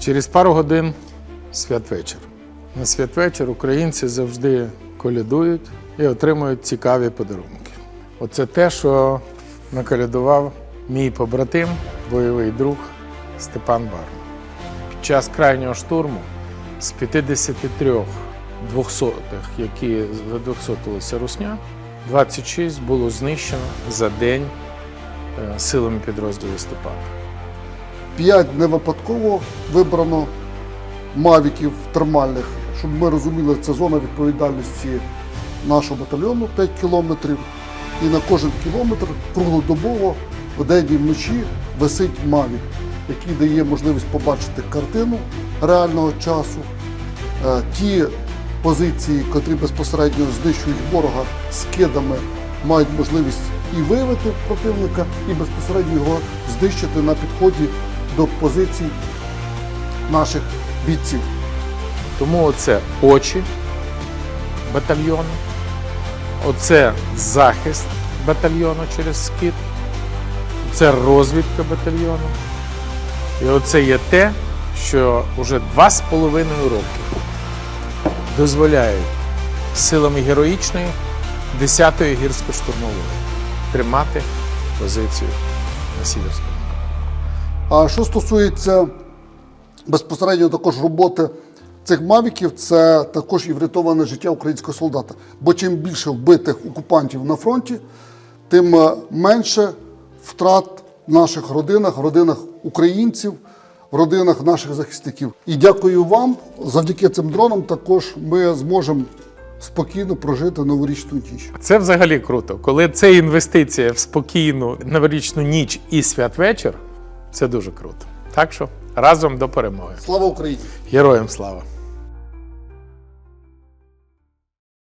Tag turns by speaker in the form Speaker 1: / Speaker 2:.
Speaker 1: Через пару годин святвечір. На святвечір українці завжди колядують і отримують цікаві подарунки. Оце те, що наколядував мій побратим, бойовий друг Степан Барна. Під час крайнього штурму з 53 двохсотих, які задвохсотилися русня, 26 було знищено за день е, силами підрозділу Степана.
Speaker 2: П'ять не випадково вибрано мавіків термальних, щоб ми розуміли, це зона відповідальності нашого батальйону 5 кілометрів. І на кожен кілометр круглодобово вдень і вночі висить мавік, який дає можливість побачити картину реального часу. Е, Ті позиції, котрі безпосередньо знищують ворога скидами, мають можливість і виявити противника, і безпосередньо його знищити на підході до позицій наших бійців.
Speaker 1: Тому оце очі батальйону, оце захист батальйону через скид, це розвідка батальйону. І оце є те, що вже два з половиною роки дозволяють силами героїчної 10-ї гірсько-штурмової тримати позицію на Сіверському.
Speaker 2: А що стосується безпосередньо також роботи цих мавіків, це також і врятоване життя українського солдата. Бо чим більше вбитих окупантів на фронті, тим е, менше втрат в наших родинах, родинах українців, в родинах наших захисників. І дякую вам. Завдяки цим дронам також ми зможемо спокійно прожити новорічну ніч.
Speaker 1: Це взагалі круто. Коли це інвестиція в спокійну новорічну ніч і святвечір, це дуже круто. Так що разом до перемоги.
Speaker 2: Слава Україні!
Speaker 1: Героям слава!